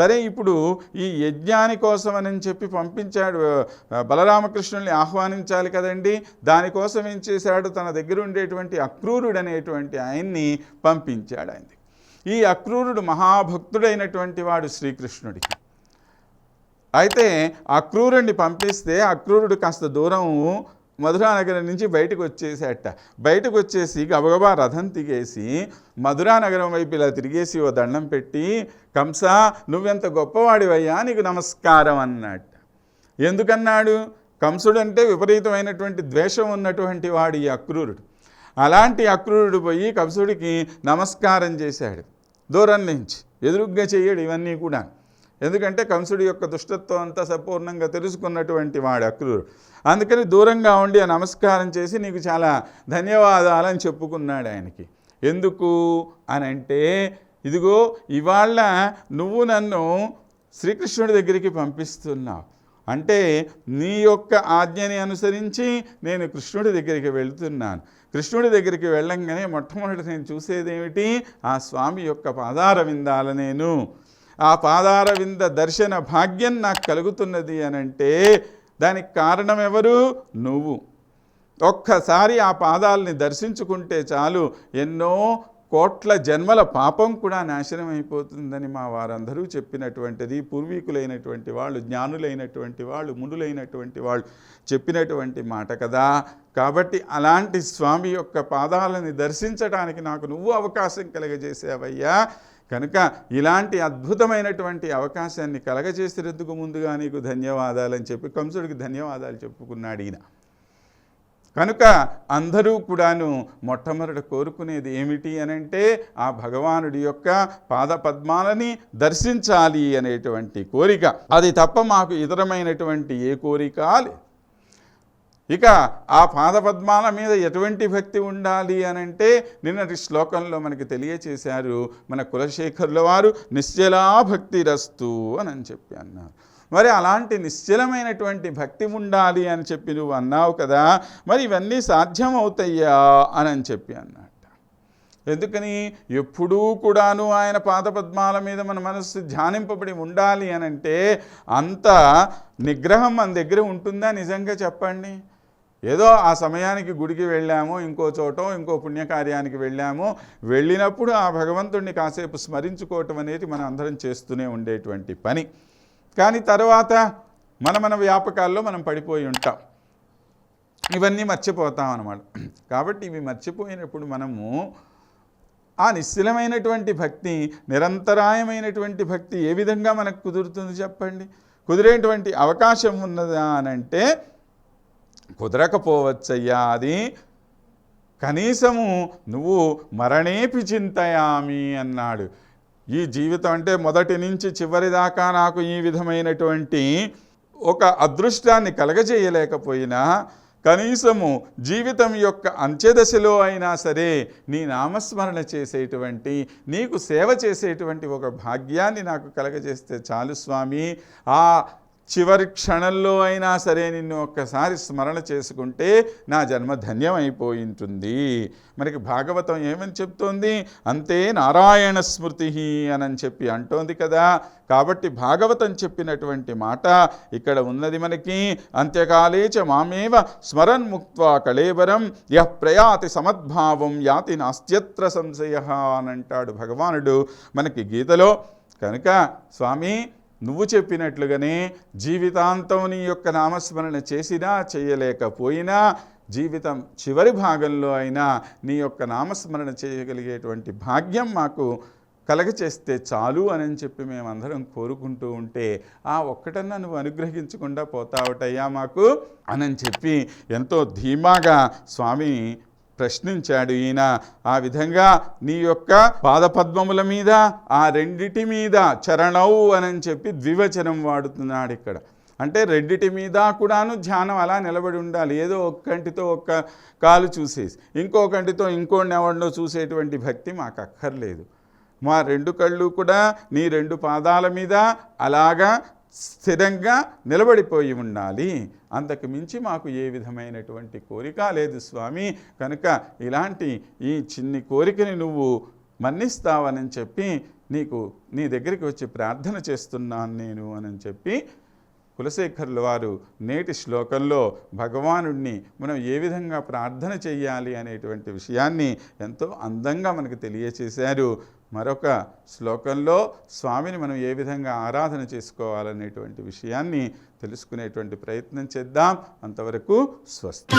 సరే ఇప్పుడు ఈ యజ్ఞాని కోసమని చెప్పి పంపించాడు బలరామకృష్ణుల్ని ఆహ్వానించాలి కదండి. దానికోసం ఏం చేశాడు? తన దగ్గర ఉండేటువంటి అక్రూరుడు అనేటువంటి ఆయన్ని పంపించాడు ఆయన ఈ అక్రూరుడు మహాభక్తుడైనటువంటి వాడు శ్రీకృష్ణుడికి. అయితే అక్రూరుడిని పంపిస్తే అక్రూరుడు కాస్త దూరం మధురానగరం నుంచి బయటకు వచ్చేసేట బయటకు వచ్చేసి గబగబా రథం తిగేసి మధురానగరం వైపు ఇలా తిరిగేసి ఓ దండం పెట్టి కంస నువ్వెంత గొప్పవాడివయ్యా నీకు నమస్కారం అన్నట్ట ఎందుకన్నాడు? కంసుడు అంటే విపరీతమైనటువంటి ద్వేషం ఉన్నటువంటి వాడు ఈ అక్రూరుడు. అలాంటి అక్రూరుడు పోయి కంసుడికి నమస్కారం చేశాడు. దూరం నుంచి ఎదురుగ్గా చేయడు ఇవన్నీ కూడా ఎందుకంటే కంసుడి యొక్క దుష్టత్వం అంతా సంపూర్ణంగా తెలుసుకున్నటువంటి వాడు అక్రూరు అందుకని దూరంగా ఉండి ఆ నమస్కారం చేసి నీకు చాలా ధన్యవాదాలని చెప్పుకున్నాడు ఆయనకి. ఎందుకు అని అంటే ఇదిగో ఇవాళ నువ్వు నన్ను శ్రీకృష్ణుడి దగ్గరికి పంపిస్తున్నావు. అంటే నీ యొక్క ఆజ్ఞని అనుసరించి నేను కృష్ణుడి దగ్గరికి వెళుతున్నాను. కృష్ణుడి దగ్గరికి వెళ్ళంగానే మొట్టమొదటి నేను చూసేదేమిటి? ఆ స్వామి యొక్క పాదార విందాల నేను. ఆ పాదార వింద దర్శన భాగ్యం నాకు కలుగుతున్నది అని అంటే దానికి కారణం ఎవరు? నువ్వు. ఒక్కసారి ఆ పాదాలని దర్శించుకుంటే చాలు. ఎన్నో కోట్ల జన్మల పాపం కూడా నాశనం అయిపోతుందని మా వారందరూ చెప్పినటువంటిది పూర్వీకులైనటువంటి వాళ్ళు జ్ఞానులైనటువంటి వాళ్ళు మునులైనటువంటి వాళ్ళు చెప్పినటువంటి మాట కదా. కాబట్టి అలాంటి స్వామి యొక్క పాదాలని దర్శించడానికి నాకు నువ్వు అవకాశం కలగజేసావయ్యా. కనుక ఇలాంటి అద్భుతమైనటువంటి అవకాశాన్ని కలగజేసినందుకు ముందుగా నీకు ధన్యవాదాలని చెప్పి కంసుడికి ధన్యవాదాలు చెప్పుకున్నాడు ఈయన. కనుక అందరూ కూడాను మొట్టమొదట కోరుకునేది ఏమిటి అనంటే ఆ భగవానుడి యొక్క పాద పద్మాలని దర్శించాలి అనేటువంటి కోరిక. అది తప్ప మాకు ఇతరమైనటువంటి ఏ కోరిక లేదు. ఇక ఆ పాదపద్మాల మీద ఎటువంటి భక్తి ఉండాలి అనంటే నిన్నటి శ్లోకంలో మనకి తెలియచేశారు మన కులశేఖరుల వారు నిశ్చలా భక్తి రస్తు అని అని చెప్పి అన్నారు. మరి అలాంటి నిశ్చలమైనటువంటి భక్తి ఉండాలి అని చెప్పి నువ్వు అన్నావు కదా మరి ఇవన్నీ సాధ్యమవుతాయా అని అని చెప్పి అన్నట్ట ఎందుకని? ఎప్పుడూ కూడాను ఆయన పాదపద్మాల మీద మన మనస్సు ధ్యానింపబడి ఉండాలి అని అంటే అంత నిగ్రహం మన దగ్గర ఉంటుందా నిజంగా చెప్పండి? ఏదో ఆ సమయానికి గుడికి వెళ్ళాము ఇంకో చోటో ఇంకో పుణ్యకార్యానికి వెళ్ళాము. వెళ్ళినప్పుడు ఆ భగవంతుడిని కాసేపు స్మరించుకోవటం అనేది మనం అందరం చేస్తూనే ఉండేటువంటి పని. కానీ తర్వాత మన మన వ్యాపకాల్లో మనం పడిపోయి ఉంటాం. ఇవన్నీ మర్చిపోతాం అన్నమాట. కాబట్టి ఇవి మర్చిపోయినప్పుడు మనము ఆ నిశ్చలమైనటువంటి భక్తి నిరంతరాయమైనటువంటి భక్తి ఏ విధంగా మనకు కుదురుతుంది చెప్పండి? కుదిరేటువంటి అవకాశం ఉన్నదా అనంటే కుదరకపోవచ్చయ్యా అది. కనీసము నువ్వు మరణేపి చింతయామి అన్నాడు. ఈ జీవితం అంటే మొదటి నుంచి చివరి దాకా నాకు ఈ విధమైనటువంటి ఒక అదృష్టాన్ని కలగజేయలేకపోయినా కనీసము జీవితం యొక్క అంత్యదశలో అయినా సరే నీ నామస్మరణ చేసేటువంటి నీకు సేవ చేసేటువంటి ఒక భాగ్యాన్ని నాకు కలగజేస్తే చాలు స్వామి. ఆ చివరి క్షణంలో అయినా సరే నిన్ను ఒక్కసారి స్మరణ చేసుకుంటే నా జన్మ ధన్యమైపోయింటుంది. మనకి భాగవతం ఏమని చెప్తోంది? అంతే నారాయణ స్మృతి అని చెప్పి అంటోంది కదా. కాబట్టి భాగవతం చెప్పినటువంటి మాట ఇక్కడ ఉన్నది మనకి. అంత్యకాలే చ మామేవ స్మరన్ ముక్త్వా కళేవరం య ప్రయాతి సమద్భావం యాతి నాస్త్యత్ర సంశయ అని అంటాడు భగవానుడు. మనకి గీతలో కనుక స్వామి నువ్వు చెప్పినట్లుగానే జీవితాంతం నీ యొక్క నామస్మరణ చేసినా చేయలేకపోయినా జీవితం చివరి భాగంలో అయినా నీ యొక్క నామస్మరణ చేయగలిగేటువంటి భాగ్యం మాకు కలగచేస్తే చాలు అని చెప్పి మేమందరం కోరుకుంటూ ఉంటే ఆ ఒక్కటన్నా నువ్వు అనుగ్రహించకుండా పోతావటయ్యా మాకు అని చెప్పి ఎంతో ధీమాగా స్వామి ప్రశ్నించాడు ఈయన. ఆ విధంగా నీ యొక్క పాదపద్మముల మీద ఆ రెండిటి మీద చరణవు అని చెప్పి ద్వివచనం వాడుతున్నాడు ఇక్కడ. అంటే రెండిటి మీద కూడాను ధ్యానం అలా నిలబడి ఉండాలి. ఏదో ఒక్కంటితో ఒక్క కాలు చూసేసి ఇంకొకంటితో ఇంకోడిని ఎవరినో చూసేటువంటి భక్తి మాకు అక్కర్లేదు మా రెండు కళ్ళు కూడా నీ రెండు పాదాల మీద అలాగా స్థిరంగా నిలబడిపోయి ఉండాలి. అంతకు మించి మాకు ఏ విధమైనటువంటి కోరిక లేదు స్వామి. కనుక ఇలాంటి ఈ చిన్ని కోరికని నువ్వు మన్నిస్తావని చెప్పి నీకు నీ దగ్గరికి వచ్చి ప్రార్థన చేస్తున్నాను నేను అని చెప్పి కులశేఖరుల వారు నేటి శ్లోకంలో భగవానుడిని మనం ఏ విధంగా ప్రార్థన చేయాలి అనేటువంటి విషయాన్ని ఎంతో అందంగా మనకు తెలియచేశారు. మరొక శ్లోకంలో స్వామిని మనం ఏ విధంగా ఆరాధన చేసుకోవాలనేటువంటి విషయాన్ని తెలుసుకునేటువంటి ప్రయత్నం చేద్దాం. అంతవరకు స్వస్తి.